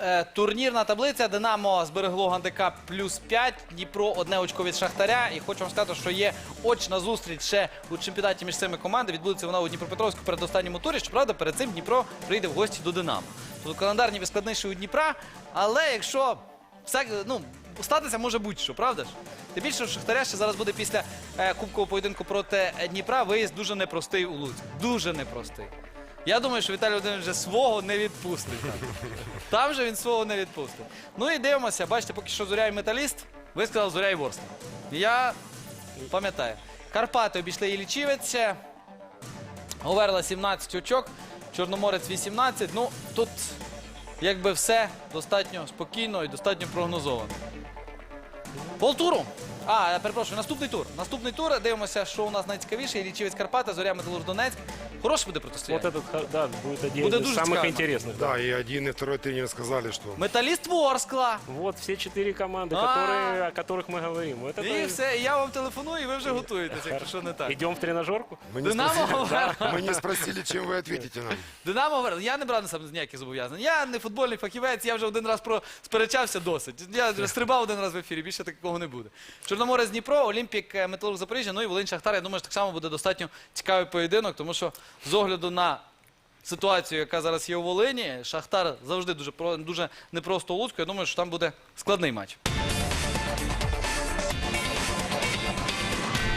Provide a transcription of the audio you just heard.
Е, Турнірна таблиця Динамо зберегло гандикап плюс 5, Дніпро одне очко від Шахтаря. І хочу вам сказати, що є очна зустріч ще у чемпіонаті між цими командами. Відбудеться вона у Дніпропетровську перед останньому турі. Щоправда, перед цим Дніпро прийде в гості до Динамо. Тут календар ніби складніший у Дніпра, але якщо всяк, ну, статися може будь-що, правда ж? Тим більше, що Шахтаря ще зараз буде після е, кубкового поєдинку проти Дніпра виїзд дуже непростий у Луцьк. Дуже непростий. Я думаю, що Віталій Володимирович вже свого не відпустить. Там. Же він свого не відпустить. Ну і дивимося, бачите, поки що Зоря металіст, ви сказали Зоря і. Я пам'ятаю. Карпати обійшли Ілічівець. Говерла 17 очок, Чорноморець 18. Ну, тут якби все достатньо спокійно і достатньо прогнозовано. Полтуру. А, я перепрошую, наступний тур. Наступний тур. Дивимося, що у нас найцікавіше. Ілічівець Карпати, Зоря Металург Донецьк. Хороше буде Вот протистояння. этот, ха- да, будет один Буде из дуже самых цікаво. интересных. Да. Да, и один, и второй тренер сказали, что Металіст Ворскла. Вот все четыре команды, А. которые, о которых мы говорим. Вот І это... все, і я вам телефоную, і ви вже готуєтеся, якщо що не так. Идем в тренажерку? мы не, Динамо спросили, Говерла. мы не спросили, чем вы ответите нам. Динамо Говерла. Я не брав на себе ніяких зобов'язань. Я не футбольний фахівець, я вже один раз про сперечався досить. Я вже стрибав один раз в ефірі, більше такого не буде. Чорноморець Дніпро, Олімпік, е, Металург Запоріжжя, ну і Волинь Шахтар. Я думаю, що так само буде достатньо цікавий поєдинок, тому що з огляду на ситуацію, яка зараз є у Волині, Шахтар завжди дуже, дуже непросто Луцьку. Я думаю, що там буде складний матч.